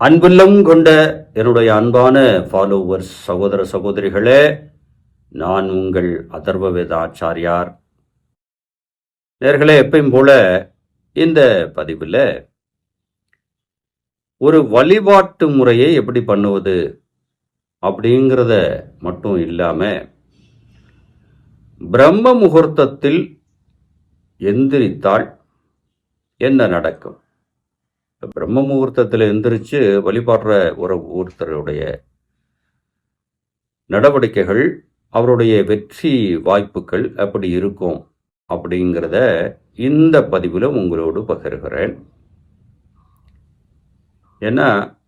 அன்புள்ளம் கொண்ட என்னுடைய அன்பான ஃபாலோவர்ஸ் சகோதர சகோதரிகளே நான் உங்கள் அதர்வ வேதாச்சாரியார் நேர்களே எப்பயும் போல இந்த பதிவில் ஒரு வழிபாட்டு முறையை எப்படி பண்ணுவது அப்படிங்கிறத மட்டும் இல்லாமல் பிரம்ம முகூர்த்தத்தில் எந்திரித்தால் என்ன நடக்கும்? பிரம்ம முகூர்த்தத்தில் எந்திரிச்சு வழிபாடுற ஒரு ஒருத்தருடைய நடவடிக்கைகள் அவருடைய வெற்றி வாய்ப்புகள் எப்படி இருக்கும் அப்படிங்கிறத இந்த பதிவில் உங்களோடு பகிர்கிறேன். ஏன்னா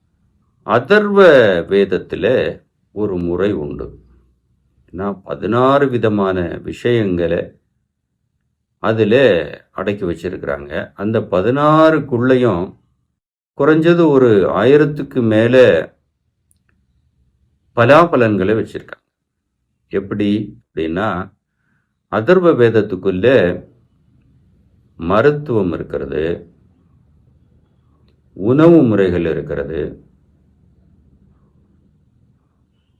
அதர்வ வேதத்தில் ஒரு முறை உண்டு. ஏன்னா பதினாறு விதமான விஷயங்களை அதில் அடக்கி வச்சிருக்கிறாங்க. அந்த பதினாறுக்குள்ளேயும் குறைஞ்சது ஒரு ஆயிரத்துக்கு மேலே பலாபலன்களை வச்சிருக்காங்க. எப்படி அப்படின்னா அதர்வ வேதத்துக்குள்ள மருத்துவம் இருக்கிறது உணவு முறைகள் இருக்கிறது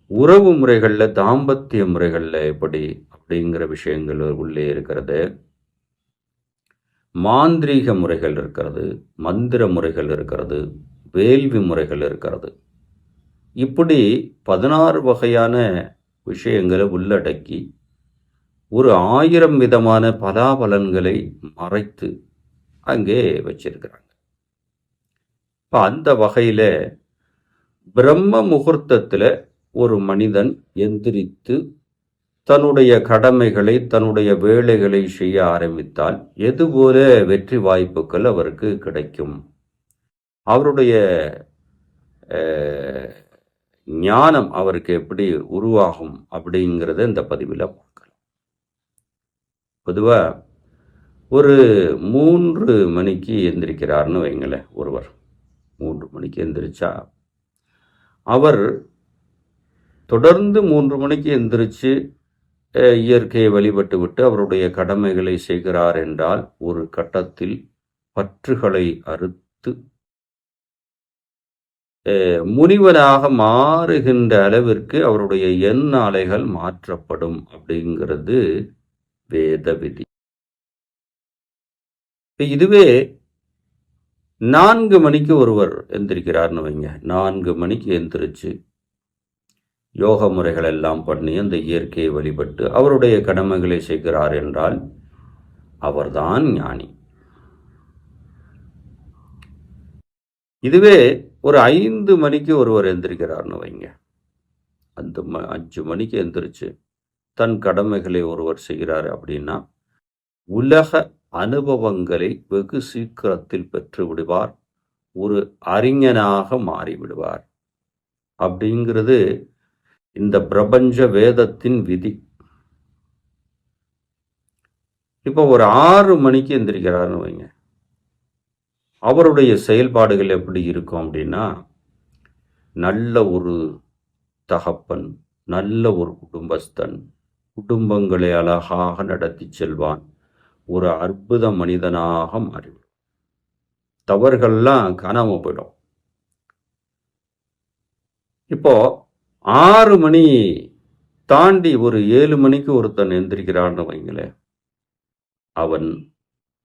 உறவு முறைகளில் தாம்பத்திய முறைகளில் எப்படி அப்படிங்கிற விஷயங்கள் உள்ளே இருக்கிறது. மாந்திரீக முறைகள் இருக்கிறது மந்திர முறைகள் இருக்கிறது வேள்வி முறைகள் இருக்கிறது. இப்படி பதினாறு வகையான விஷயங்களை உள்ளடக்கி ஒரு ஆயிரம் விதமான பலாபலன்களை மறைத்து அங்கே வச்சிருக்கிறாங்க. இப்போ அந்த வகையில் பிரம்ம முகூர்த்தத்தில் ஒரு மனிதன் எந்திரித்து தன்னுடைய கடமைகளை தன்னுடைய வேலைகளை செய்ய ஆரம்பித்தால் எதுபோல வெற்றி வாய்ப்புகள் அவருக்கு கிடைக்கும்? அவருடைய ஞானம் அவருக்கு எப்படி உருவாகும் அப்படிங்கிறத இந்த பதிவில் பார்க்கலாம். பொதுவாக ஒரு மூன்று மணிக்கு எந்திரிக்கிறார்னு வைங்களேன் ஒருவர். மூன்று மணிக்கு எந்திரிச்சா அவர் தொடர்ந்து மூன்று மணிக்கு எந்திரிச்சு இயற்கையை வழிபட்டு விட்டு அவருடைய கடமைகளை செய்கிறார் என்றால் ஒரு கட்டத்தில் பற்றுகளை அறுத்து முனிவராக முனிவனாக மாறுகின்ற அளவிற்கு அவருடைய எண்ணாலைகள் மாற்றப்படும் அப்படிங்கிறது வேத விதி இதுவே நான்கு மணிக்கு ஒருவர் எந்திரிக்கிறார்னு வைங்க. நான்கு மணிக்கு எந்திரிச்சு யோக முறைகள் எல்லாம் பண்ணி அந்த இயற்கையை வழிபட்டு அவருடைய கடமைகளை செய்கிறார் என்றால் அவர்தான் ஞானி. இதுவே ஒரு ஐந்து மணிக்கு ஒருவர் எந்திரிக்கிறார்னு வைங்க. அந்த ம அஞ்சு மணிக்கு எந்திரிச்சு தன் கடமைகளை ஒருவர் செய்கிறார் அப்படின்னா உலக அனுபவங்களை வெகு சீக்கிரத்தில் பெற்று விடுவார். ஒரு அறிஞனாக மாறிவிடுவார். அப்படிங்கிறது இந்த பிரபஞ்ச வேதத்தின் விதி. இப்போ ஒரு ஆறு மணிக்கு எந்திரிக்கிறாருன்னு வைங்க. அவருடைய செயல்பாடுகள் எப்படி இருக்கும் அப்படின்னா நல்ல ஒரு தகப்பன் நல்ல ஒரு குடும்பஸ்தன் குடும்பங்களை அழகாக நடத்தி செல்வான் ஒரு அற்புத மனிதனாக மாறிவிடும். தவறுகள்லாம் காணாமல் போயிடும். இப்போ ஆறு மணி தாண்டி ஒரு ஏழு மணிக்கு ஒருத்தன் எந்திரிக்கிறான்னு வைங்களேன். அவன்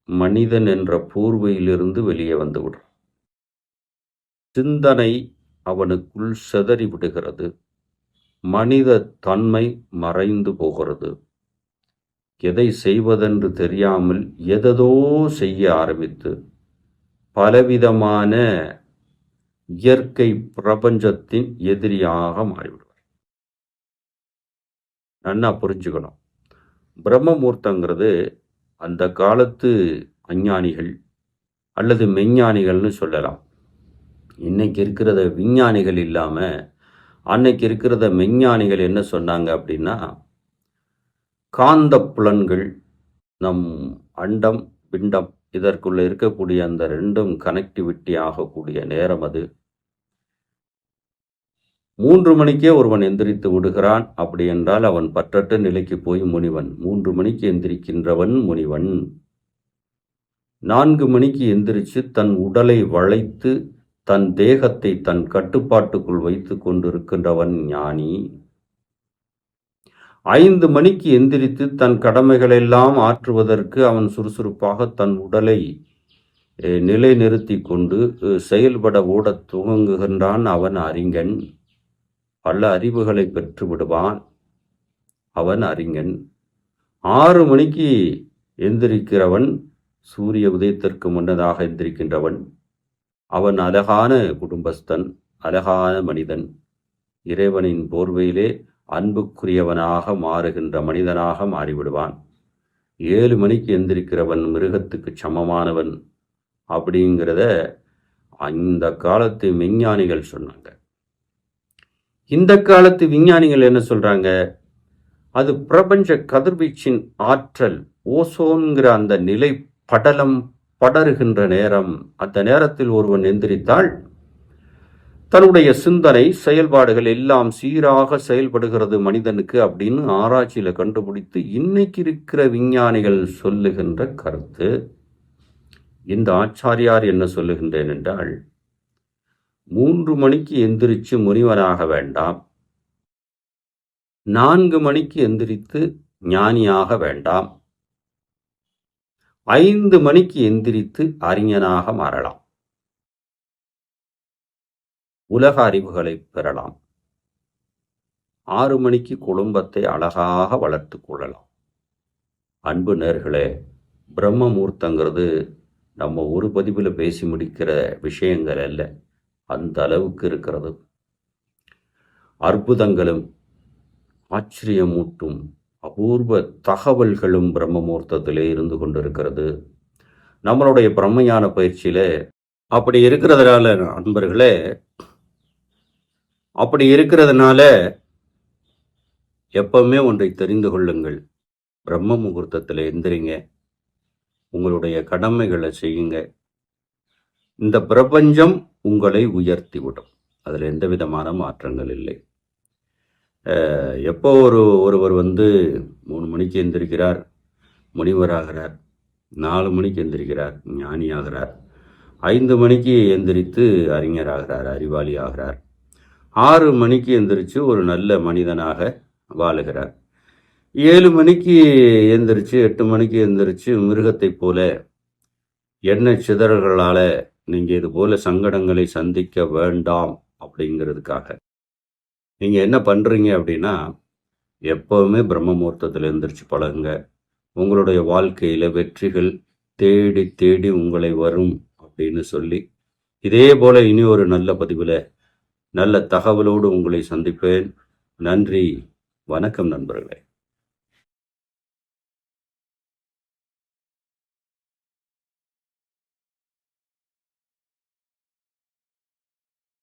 மனிதன் என்ற பூர்வையிலிருந்து வெளியே வந்து விடுறான். சிந்தனை அவனுக்குள் சிதறி விடுகிறது. மனித தன்மை மறைந்து போகிறது. எதை செய்வதென்று தெரியாமல் எததோ செய்ய ஆரம்பித்து பலவிதமான இயற்கை பிரபஞ்சத்தின் எதிரியாக மாறிவிடுவார். நன்னா புரிஞ்சுக்கணும். பிரம்மமூர்த்தங்கிறது அந்த காலத்து அஞ்ஞானிகள் அல்லது மெஞ்ஞானிகள்னு சொல்லலாம். இன்னைக்கு இருக்கிறத விஞ்ஞானிகள் இல்லாமல் அன்னைக்கு இருக்கிறத மெஞ்ஞானிகள் என்ன சொன்னாங்க அப்படின்னா காந்த புலன்கள் நம் அண்டம் பிண்டம் இதற்குள் இருக்கக்கூடிய அந்த ரெண்டும் கனெக்டிவிட்டி ஆகக்கூடிய நேரம் அது. மூன்று மணிக்கே ஒருவன் எந்திரித்து விடுகிறான். அப்படி என்றால் அவன் பற்றற்ற நிலைக்கு போய் முனிவன். மூன்று மணிக்கு எந்திரிக்கின்றவன் முனிவன். நான்கு மணிக்கு எந்திரிச்சு தன் உடலை வளைத்து தன் தேகத்தை தன் கட்டுப்பாட்டுக்குள் வைத்துக் கொண்டிருக்கின்றவன் ஞானி. ஐந்து மணிக்கு எந்திரித்து தன் கடமைகளெல்லாம் ஆற்றுவதற்கு அவன் சுறுசுறுப்பாக தன் உடலை நிலைநிறுத்தி கொண்டு செயல்பட ஓடத் துவங்குகின்றான் அவன் அறிஞன். பல அறிவுகளை பெற்று விடுவான் அவன் அறிஞன். ஆறு மணிக்கு எந்திரிக்கிறவன் சூரிய உதயத்திற்கு முன்னதாக எந்திரிக்கின்றவன். அவன் அழகான குடும்பஸ்தன் அழகான மனிதன். இறைவனின் போர்வையிலே அன்புக்குரியவனாக மாறுகின்ற மனிதனாக மாறிவிடுவான். ஏழு மணிக்கு எந்திரிக்கிறவன் மிருகத்துக்கு சமமானவன் அப்படிங்கிறத அந்த காலத்து விஞ்ஞானிகள் சொன்னாங்க. இந்த காலத்து விஞ்ஞானிகள் என்ன சொல்றாங்க? அது பிரபஞ்ச கதிர்வீச்சின் ஆற்றல் ஓசோன்கிற அந்த நிலை படலம் படருகின்ற நேரம் அந்த நேரத்தில் ஒருவன் எந்திரித்தால் தன்னுடைய சிந்தனை செயல்பாடுகள் எல்லாம் சீராக செயல்படுகிறது மனிதனுக்கு அப்படின்னு ஆராய்ச்சியில கண்டுபிடித்து இன்னைக்கு இருக்கிற விஞ்ஞானிகள் சொல்லுகின்ற கருத்து இந்த ஆச்சாரியார் என்ன சொல்லுகின்றேன் என்றால் மூன்று மணிக்கு எந்திரிச்சு முனிவனாக வேண்டாம் நான்கு மணிக்கு எந்திரித்து ஞானியாக வேண்டாம் ஐந்து மணிக்கு எந்திரித்து அறிஞனாக மாறலாம். உலக அறிவுகளை பெறலாம். ஆறு மணிக்கு குடும்பத்தை அழகாக வளர்த்து கொள்ளலாம். அன்பு நேர்களே பிரம்ம நம்ம ஒரு பதிவில் பேசி முடிக்கிற விஷயங்கள் அல்ல அந்த அளவுக்கு இருக்கிறது. அற்புதங்களும் ஆச்சரியமூட்டும் அபூர்வ தகவல்களும் பிரம்மமூர்த்தத்திலே இருந்து கொண்டிருக்கிறது. நம்மளுடைய பிரம்மையான பயிற்சியில் அப்படி இருக்கிறதுனால அன்பர்களே அப்படி இருக்கிறதுனால எப்பவுமே ஒன்றை தெரிந்து கொள்ளுங்கள். பிரம்ம முகூர்த்தத்தில் எந்திரிங்க. உங்களுடைய கடமைகளை செய்யுங்க. இந்த பிரபஞ்சம் உங்களை உயர்த்தி விடும் அதில் எந்த விதமான மாற்றங்கள் இல்லை. எப்போ ஒரு ஒருவர் வந்து மூணு மணிக்கு எந்திரிக்கிறார் முனிவராகிறார் நாலு மணிக்கு எந்திரிக்கிறார் ஞானி ஆகிறார் ஐந்து மணிக்கு எந்திரித்து அறிஞராகிறார் அறிவாளி ஆகிறார் ஆறு மணிக்கு எந்திரிச்சு ஒரு நல்ல மனிதனாக வாழுகிறார். ஏழு மணிக்கு எந்திரிச்சு எட்டு மணிக்கு எந்திரிச்சு மிருகத்தைப் போல எண்ணெய் சிதறல்களால் நீங்கள் இது போல சங்கடங்களை சந்திக்க வேண்டாம் அப்படிங்கிறதுக்காக. நீங்கள் என்ன பண்ணுறீங்க அப்படின்னா எப்போவுமே பிரம்ம முகூர்த்தத்தில் எந்திரிச்சு பழகுங்க. உங்களுடைய வாழ்க்கையில் வெற்றிகள் தேடி தேடி உங்களை வரும் அப்படின்னு சொல்லி இதே போல இனி ஒரு நல்ல பதிவில் நல்ல தகவலோடு உங்களை சந்திப்பேன். நன்றி. வணக்கம் நண்பர்களே.